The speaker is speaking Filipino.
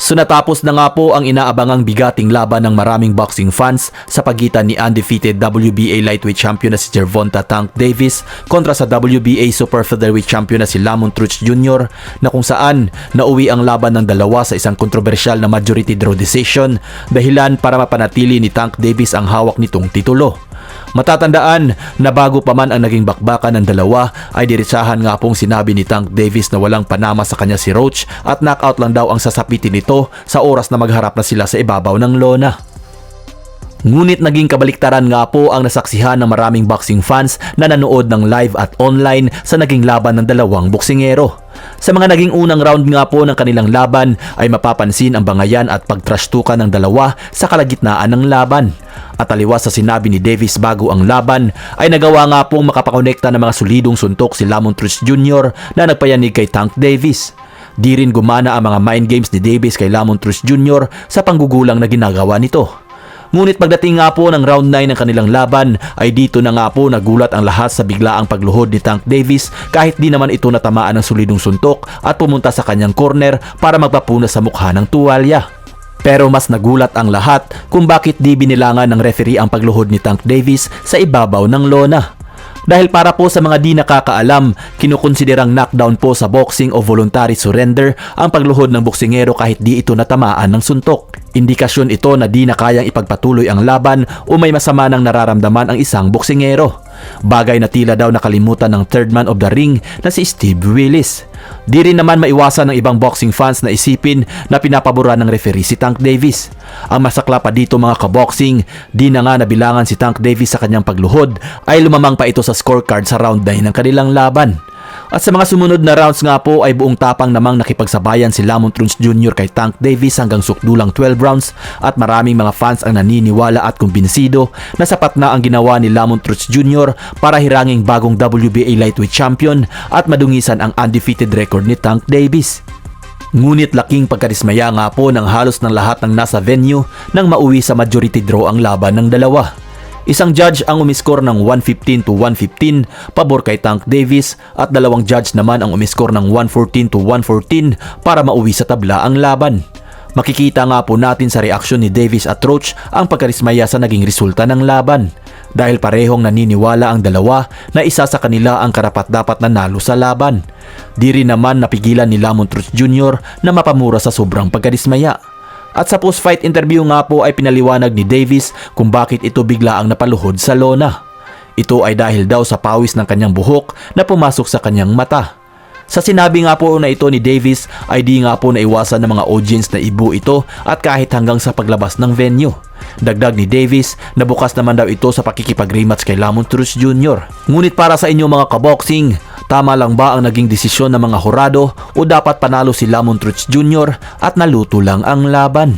So natapos na nga po ang inaabangang bigating laban ng maraming boxing fans sa pagitan ni undefeated WBA lightweight champion na si Gervonta Tank Davis kontra sa WBA super featherweight champion na si Lamont Truch Jr. na kung saan nauwi ang laban ng dalawa sa isang kontrobersyal na majority draw decision dahilan para mapanatili ni Tank Davis ang hawak nitong titulo. Matatandaan na bago pa man ang naging bakbakan ng dalawa ay diretsahan nga pong sinabi ni Tank Davis na walang panama sa kanya si Roach at knockout lang daw ang sasapitin nito sa oras na magharap na sila sa ibabaw ng lona. Ngunit naging kabaliktaran nga po ang nasaksihan ng maraming boxing fans na nanood ng live at online sa naging laban ng dalawang boksingero. Sa mga naging unang round nga po ng kanilang laban ay mapapansin ang bangayan at pagtrastukan ng dalawa sa kalagitnaan ng laban. At taliwas sa sinabi ni Davis bago ang laban ay nagawa nga pong makapakonekta ng mga solidong suntok si Lamont Truss Jr. na nagpayanig kay Tank Davis. Di rin gumana ang mga mind games ni Davis kay Lamont Truss Jr. sa panggugulang na ginagawa nito. Ngunit pagdating nga po ng round 9 ng kanilang laban ay dito na nga po nagulat ang lahat sa biglaang pagluhod ni Tank Davis kahit di naman ito natamaan ng solidong suntok at pumunta sa kanyang corner para magpapuna sa mukha ng tuwalya. Pero mas nagulat ang lahat kung bakit di binilangan ng referee ang pagluhod ni Tank Davis sa ibabaw ng lona. Dahil para po sa mga di nakakaalam, kinukonsiderang knockdown po sa boxing o voluntary surrender ang pagluhod ng boksingero kahit di ito natamaan ng suntok. Indikasyon ito na di na kayang ipagpatuloy ang laban o may masama nang nararamdaman ang isang boksingero. Bagay na tila daw nakalimutan ng third man of the ring na si Steve Willis. Di rin naman maiwasan ng ibang boxing fans na isipin na pinapabura ng referee si Tank Davis. Ang masakla pa dito mga kaboxing, di na nga nabilangan si Tank Davis sa kanyang pagluhod ay lumamang pa ito sa scorecard sa round 9 ng kanilang laban. At sa mga sumunod na rounds nga po ay buong tapang namang nakipagsabayan si Lamont Truns Jr. kay Tank Davis hanggang sukdulang 12 rounds at maraming mga fans ang naniniwala at kumbinsido na sapat na ang ginawa ni Lamont Truns Jr. para hiranging bagong WBA lightweight champion at madungisan ang undefeated record ni Tank Davis. Ngunit laking pagkadismaya nga po ng halos ng lahat ng nasa venue nang mauwi sa majority draw ang laban ng dalawa. Isang judge ang umiskor ng 115 to 115 pabor kay Tank Davis at dalawang judge naman ang umiskor ng 114 to 114 para mauwi sa tabla ang laban. Makikita nga po natin sa reaksyon ni Davis at Roach ang pagkarismaya sa naging resulta ng laban. Dahil parehong naniniwala ang dalawa na isa sa kanila ang karapat-dapat nanalo sa laban. Di rin naman napigilan ni Lamont Roach Jr. na mapamura sa sobrang pagkarismaya. At sa post-fight interview nga po ay pinaliwanag ni Davis kung bakit ito bigla ang napaluhod sa lona. Ito ay dahil daw sa pawis ng kanyang buhok na pumasok sa kanyang mata. Sa sinabi nga po na ito ni Davis ay di nga po naiwasan ng mga audience na ibu ito at kahit hanggang sa paglabas ng venue. Dagdag ni Davis na bukas naman daw ito sa pakikipag-rematch kay Lamont Truss Jr. Ngunit para sa inyo mga kaboxing, tama lang ba ang naging desisyon ng mga horado o dapat panalo si Lamont Truss Jr. at naluto lang ang laban?